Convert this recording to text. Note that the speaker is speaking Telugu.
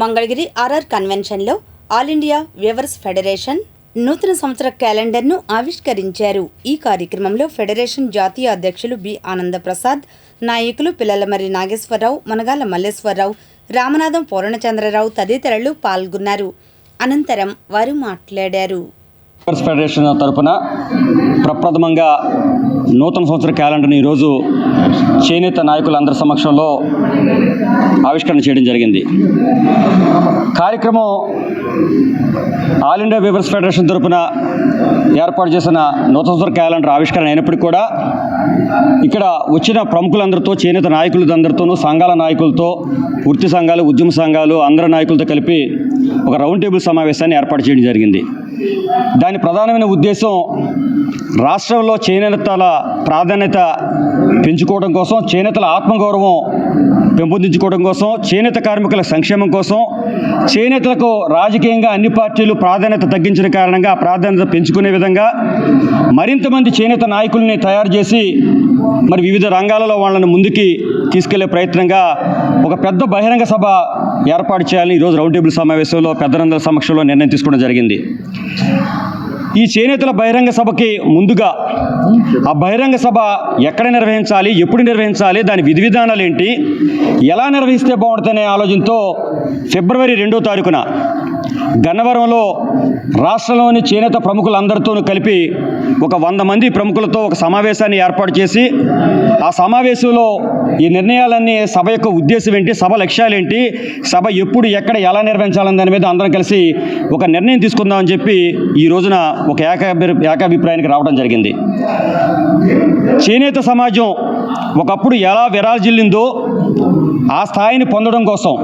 మంగళగిరి ఆర్ఆర్ కన్వెన్షన్లో ఆల్ ఇండియా వ్యూవర్స్ ఫెడరేషన్ నూతన సంవత్సర క్యాలెండర్ను ఆవిష్కరించారు. ఈ కార్యక్రమంలో ఫెడరేషన్ జాతీయ అధ్యక్షులు బి. ఆనందప్రసాద్ నాయకులు పిల్లలమర్రి నాగేశ్వరరావు మనగాల మల్లేశ్వరరావు రామనాథం పూర్ణచంద్రరావు తదితరులు పాల్గొన్నారు. అనంతరం వారు మాట్లాడారు. ఫెడరేషన్ తరపున ప్రప్రథమంగా నూతన సంవత్సర క్యాలెండర్ని ఈరోజు చేనేత నాయకులందరి సమక్షంలో ఆవిష్కరణ చేయడం జరిగింది. కార్యక్రమం ఆల్ ఇండియా వీవర్స్ ఫెడరేషన్ తరఫున ఏర్పాటు చేసిన నూతన క్యాలెండర్ ఆవిష్కరణ అయినప్పటికీ కూడా ఇక్కడ వచ్చిన ప్రముఖులందరితో చేనేత నాయకులందరితోనూ సంఘాల నాయకులతో వృత్తి సంఘాలు ఉద్యమ సంఘాలు అందరి నాయకులతో కలిపి ఒక రౌండ్ టేబుల్ సమావేశాన్ని ఏర్పాటు చేయడం జరిగింది. దాని ప్రధానమైన ఉద్దేశం రాష్ట్రంలో చేనేతల ప్రాధాన్యత పెంచుకోవడం కోసం చేనేతల ఆత్మగౌరవం పెంపొందించుకోవడం కోసం చేనేత కార్మికుల సంక్షేమం కోసం చేనేతలకు రాజకీయంగా అన్ని పార్టీలు ప్రాధాన్యత తగ్గించిన కారణంగా ప్రాధాన్యత పెంచుకునే విధంగా మరింత మంది చేనేత నాయకుల్ని తయారు చేసి మరి వివిధ రంగాలలో వాళ్ళని ముందుకి తీసుకెళ్ళే ప్రయత్నంగా ఒక పెద్ద బహిరంగ సభ ఏర్పాటు చేయాలని ఈరోజు రౌండ్ టేబుల్ సమావేశంలో పెద్దలందరి సమక్షంలో నిర్ణయం తీసుకోవడం జరిగింది. ఈ చేనేతల బహిరంగ సభకి ముందుగా ఆ బహిరంగ సభ ఎక్కడ నిర్వహించాలి ఎప్పుడు నిర్వహించాలి దాని విధి విధానాలు ఏంటి ఎలా నిర్వహిస్తే బాగుంటుందనే ఆలోచనతో ఫిబ్రవరి రెండో తారీఖున గన్నవరంలో రాష్ట్రంలోని చేనేత ప్రముఖులందరితోనూ కలిపి ఒక వంద మంది ప్రముఖులతో ఒక సమావేశాన్ని ఏర్పాటు చేసి ఆ సమావేశంలో ఈ నిర్ణయాలన్నీ సభ యొక్క ఉద్దేశం ఏంటి సభ లక్ష్యాలు ఏంటి సభ ఎప్పుడు ఎక్కడ ఎలా నిర్వహించాలని దాని మీద అందరం కలిసి ఒక నిర్ణయం తీసుకుందామని చెప్పి ఈ రోజున ఒక ఏకాభి ఏకాభిప్రాయానికి రావడం జరిగింది. చేనేత సమాజం ఒకప్పుడు ఎలా విరాజిల్లిందో ఆ స్థాయిని పొందడం కోసం